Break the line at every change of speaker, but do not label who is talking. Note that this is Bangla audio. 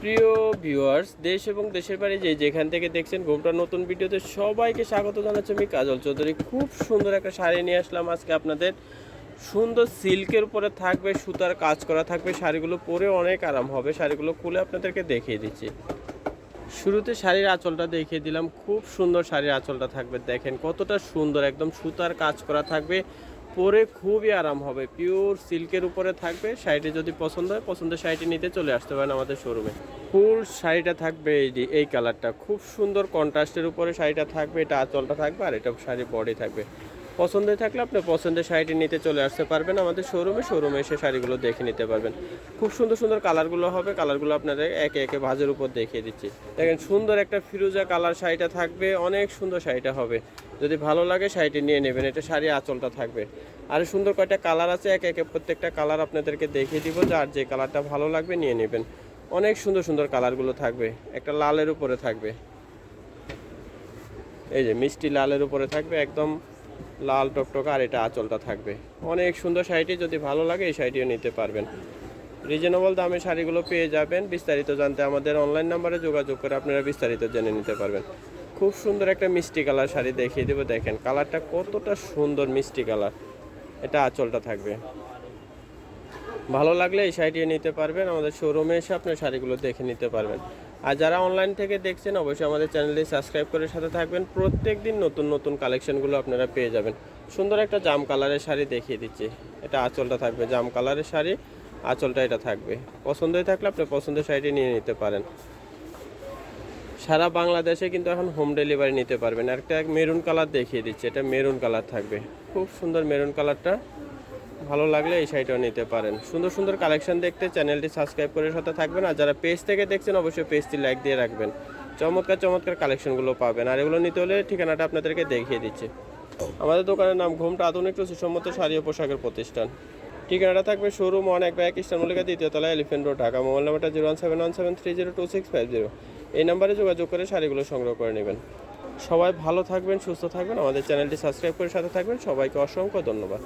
প্রিয় ভিউয়ার্স দেশ এবং দেশের বাড়ি যে যেখান থেকে দেখছেন ঘুমটা নতুন ভিডিওতে সবাইকে স্বাগত জানাচ্ছি আমি কাজল চৌধুরী। খুব সুন্দর একটা শাড়ি নিয়ে আসলাম আজকে আপনাদের। সুন্দর সিল্কের উপরে থাকবে, সুতার কাজ করা থাকবে, শাড়িগুলো পরে অনেক আরাম হবে। শাড়িগুলো খুলে আপনাদেরকে দেখিয়ে দিচ্ছি। শুরুতে শাড়ির আঁচলটা দেখিয়ে দিলাম। খুব সুন্দর শাড়ির আঁচলটা থাকবে, দেখেন কতটা সুন্দর, একদম সুতার কাজ করা থাকবে। পরে খুবই আরাম হবে। পিওর সিল্কের উপরে থাকবে, শাড়িটি যদি পছন্দ হয়, পছন্দের শাড়িটি নিতে চলে আসতে পারেন আমাদের শোরুমে ফুল শাড়িটা থাকবে এই এই কালারটা খুব সুন্দর কন্ট্রাস্টের উপরে শাড়িটা থাকবে, এটা আঁচলটা থাকবে, আর এটা শাড়ি বডি থাকবে। পছন্দের থাকলে আপনি পছন্দের শাড়িটি নিতে চলে আসতে পারবেন আমাদের শোরুমে শোরুমে এসে শাড়িগুলো দেখে নিতে পারবেন। খুব সুন্দর সুন্দর কালারগুলো হবে। কালারগুলো আপনাদের একে একে ভাজের উপর দেখিয়ে দিচ্ছি। দেখেন, সুন্দর একটা ফিরোজা কালার শাড়িটা থাকবে। অনেক সুন্দর শাড়িটা হবে। যদি ভালো লাগে শাড়িটি নিয়ে নেবেন। এটা শাড়ি আঁচলটা থাকবে। আর সুন্দর কয়েকটা কালার আছে। একে একে প্রত্যেকটা কালার আপনাদেরকে দেখিয়ে দিব। যার যে কালারটা ভালো লাগবে নিয়ে নেবেন। অনেক সুন্দর সুন্দর কালারগুলো থাকবে। একটা লালের উপরে থাকবে। এই যে মিষ্টি লালের উপরে থাকবে। একদম লাল টকটক আর এটা আঁচলটা থাকবে। অনেক সুন্দর শাড়িটি, যদি ভালো লাগে এই শাড়িটিও নিতে পারবেন। রিজনেবল দামে শাড়িগুলো পেয়ে যাবেন। বিস্তারিত জানতে আমাদের অনলাইন নাম্বারে যোগাযোগ করে আপনারা বিস্তারিত জেনে নিতে পারবেন। খুব সুন্দর একটা মিষ্টি কালার শাড়ি দেখিয়ে দেবো, দেখেন কালারটা কতটা সুন্দর মিষ্টি কালার। এটা আঁচলটা থাকবে। ভালো লাগলে এই শাড়িটি নিতে পারবেন। আমাদের শোরুমে এসে আপনার শাড়িগুলো দেখে নিতে পারবেন। আর যারা অনলাইন থেকে দেখছেন, অবশ্যই আমাদের চ্যানেলটি সাবস্ক্রাইব করে সাথে থাকবেন। প্রত্যেক দিন নতুন নতুন কালেকশনগুলো আপনারা পেয়ে যাবেন। সুন্দর একটা জাম কালারের শাড়ি দেখিয়ে দিচ্ছি। এটা আঁচলটা থাকবে, জাম কালারের শাড়ি, আঁচলটা এটা থাকবে। পছন্দই থাকলে আপনি পছন্দের শাড়িটি নিয়ে নিতে পারেন। সারা বাংলাদেশে কিন্তু এখন হোম ডেলিভারি নিতে পারবেন। একটা মেরুন কালার দেখিয়ে দিচ্ছি, এটা মেরুন কালার থাকবে। খুব সুন্দর মেরুন কালারটা ভালো লাগলে এই শাড়িটাও নিতে পারেন। সুন্দর সুন্দর কালেকশন দেখতে চ্যানেলটি সাবস্ক্রাইব করে সাথে থাকবেন আর যারা পেজ থেকে দেখছেন অবশ্যই পেজটি লাইক দিয়ে রাখবেন। চমৎকার চমৎকার কালেকশনগুলো পাবেন। আর এগুলো নিতে হলে ঠিকানাটা আপনাদেরকে দেখিয়ে দিচ্ছি। আমাদের দোকানের নাম ঘুমটা আধুনিক সুসম্মত শাড়ি ও পোশাকের প্রতিষ্ঠান। ঠিকানাটা থাকবে শোরুম অনেক ব্যাগ ইস্টার মল্লিকা দ্বিতীয় তলা এলিফেন্ট রোড ঢাকা। মোবাইল নাম্বারটা zero one seven one seven three zero two six five zero এই নাম্বারে যোগাযোগ করে শাড়িগুলো সংগ্রহ করে নেবেন। সবাই ভালো থাকবেন, সুস্থ থাকবেন। আমাদের চ্যানেলটি সাবস্ক্রাইব করে সাথে থাকবেন। সবাইকে অসংখ্য ধন্যবাদ।